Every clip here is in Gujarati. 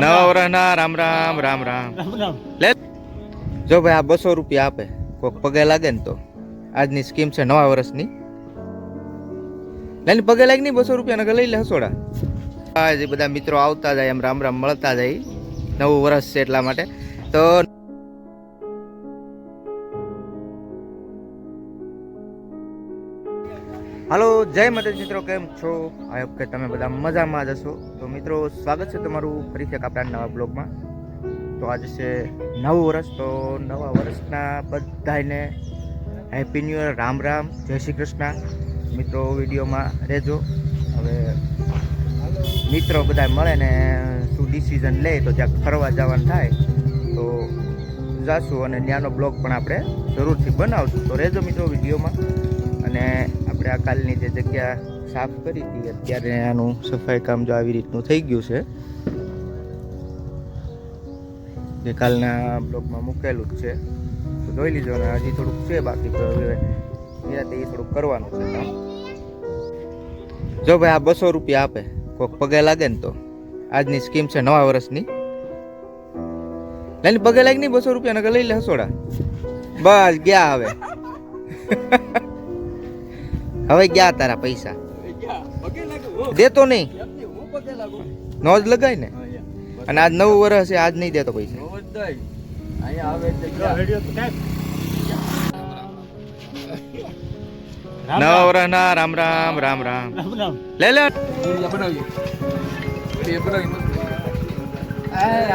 નવા વર્ષના રામ રામ રામ રામ. લે. જો ભાઈ આ બસો રૂપિયા આપે. કોઈક પગે લાગે ને તો. આજની સ્કીમ છે નવા વર્ષની. લઈને પગે લાગે નહીં બસો રૂપિયા નગર લઈ લે હસોડા. આજે બધા મિત્રો આવતા જાય એમ રામ રામ મળતા જાય. નવું વર્ષ છે એટલા માટે. તો હાલો, જય માતાજી મિત્રો, કેમ છો? આઈ હોપ કે તમે બધા મજામાં જ હશો. તો મિત્રો, સ્વાગત છે તમારું ફરીથી એક આપણા નવા બ્લોગમાં. તો આજે છે નવું વર્ષ, તો નવા વર્ષના બધાને happy new year Ram Ram, જય શ્રી કૃષ્ણ. મિત્રો, વિડીયોમાં રહેજો. હવે મિત્રો બધા મળે ને શું ડિસિઝન લે, તો જ્યાં ફરવા જવાનું થાય, તો જાશું. અને ત્યાંનો બ્લોગ પણ આપણે જરૂરથી બનાવશું. તો રહેજો મિત્રો વિડીયોમાં. અને આપણે આ કાલની જે જગ્યા સાફ કરી હતી, અત્યારે આનું સફાઈ કામ જો આવી રીતનું થઈ ગયું છે, જે કાલના બ્લોગમાં મૂકેલું જ છે. તો જોઈ લીજો ને, હજી થોડુંક છે બાકી, તો નિરાતે એ થોડુંક કરવાનું છે કામ. જો ભાઈ, આ બસો રૂપિયા આપે. કોઈક પગે લાગે ને તો. આજની સ્કીમ છે નવા વર્ષની. લઈને પગે લાગે નહીં બસો રૂપિયા નગર લઈ લે હસોડા. બસ, ગયા હવે. હવે ગયા તારા પૈસા. દેતો નહીં. નો જ લગાય ને. અને આજ નવું વર્ષ છે, આજ નહીં દેતો પૈસા. નવા વર્ષના રામ રામ રામ રામ. લે લે. આ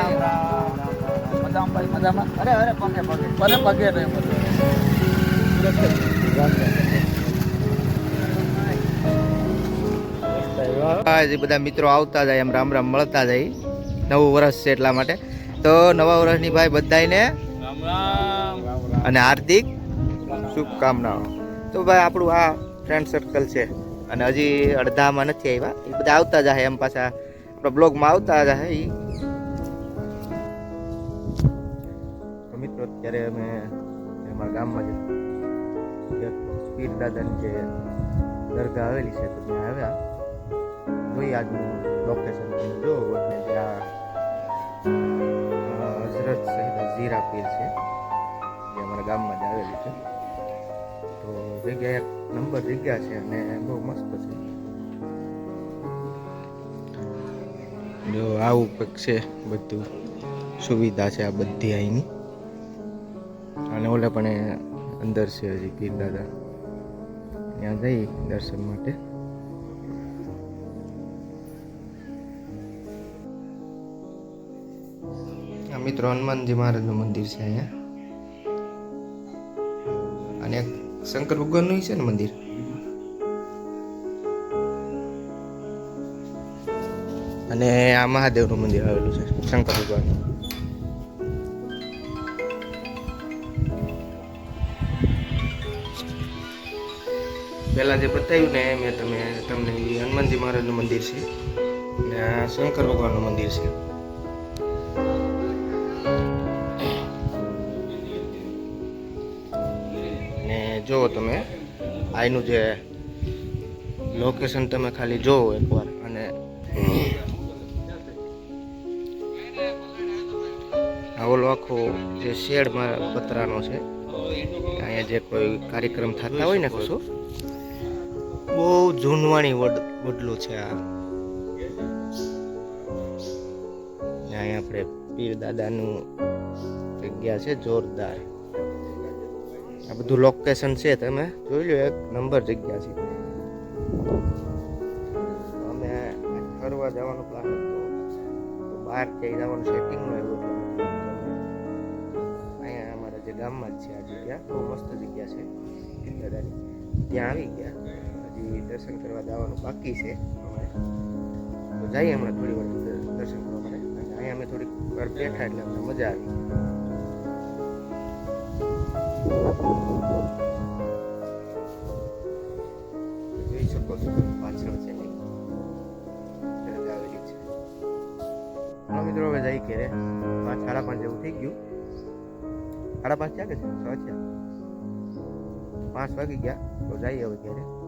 જે બધા મિત્રો આવતા જાય, એમ રામ રામ મળતા જાય. નવું વર્ષ છે એટલા માટે. તો નવા વર્ષની ભાઈ બધાને અને હાર્દિક શુભકામનાઓ. તો ભાઈ આપણું આ ફ્રેન્ડ સર્કલ છે. અને હજી અડધામાં નથી આવ્યા. એ બધા આવતા જાય, એમ પાછા આપણા બ્લોગમાં આવતા જાય. એ મિત્રો, અત્યારે અમે અમારા ગામમાં જ પીર દાદાની જે દરગાહ આવેલી છે, તો ત્યાં આવ્યા. જોઈ આજનું લોકેશન જો, અને ત્યાં હઝરત સહિત ઝીરા પીર છે જે અમારા ગામમાં જ આવેલી છે. તો જગ્યા એક નંબર જગ્યા છે અને બહુ મસ્ત છે. જો, આવું કંઈક છે, બધું સુવિધા છે આ બધી અહીંની. અને ઓલે પણ અંદર છે હજી પીર દાદા ત્યાં જઈ દર્શન માટે. મિત્રો હનુમાનજી મહારાજનું મંદિર છે અહીંયા. અને શંકર ભગવાનનું છે ને મંદિર? અને આ મહાદેવનું મંદિર આવેલું છે, શંકર ભગવાન પહેલાં જે બતાવ્યું ને મેં તમે, તમને હનુમાનજી મહારાજનું મંદિર છે. અને આ શંકર ભગવાનનું મંદિર છે. જુઓ તમે. આઈનું જે લોકેશન તમે ખાલી જોવો એકવાર અને ઓલો આખો જે શેડમાં પતરાનો છે. અહીંયા જે કોઈ કાર્યક્રમ થતા હોય ને કશું. બહુ જૂનવાણી વડ, વડલું છે આ. અહીંયા આપણે પીર દાદાનું જગ્યા છે જોરદાર. આ બધું લોકેશન છે, તમે જોઈ લો એક નંબર જગ્યા છે. અમે ફરવા જવાનો પ્લાન હતો. બહાર ક્યાંય જવાનું સેટિંગનું એવું અહીંયા અમારા જે ગામમાં જ છે આ જગ્યા, બહુ મસ્ત જગ્યા છે. દાદાની ત્યાં આવી ગયા. હજી દર્શન કરવા જવાનું બાકી છે અમારે. તો જઈએ હમણાં થોડી વાર દર્શન કરવા માટે. અહીંયા અમે થોડીક વાર બેઠા એટલે અમને મજા આવી. જોઈ શકો છો હવે જઈ ઘેરે. પાંચ, સાડા પાંચ જેવું થઈ ગયું. સાડા પાંચ થયા કે છ? થયા પાંચ વાગી ગયા. તો જઈએ હવે ઘેરે.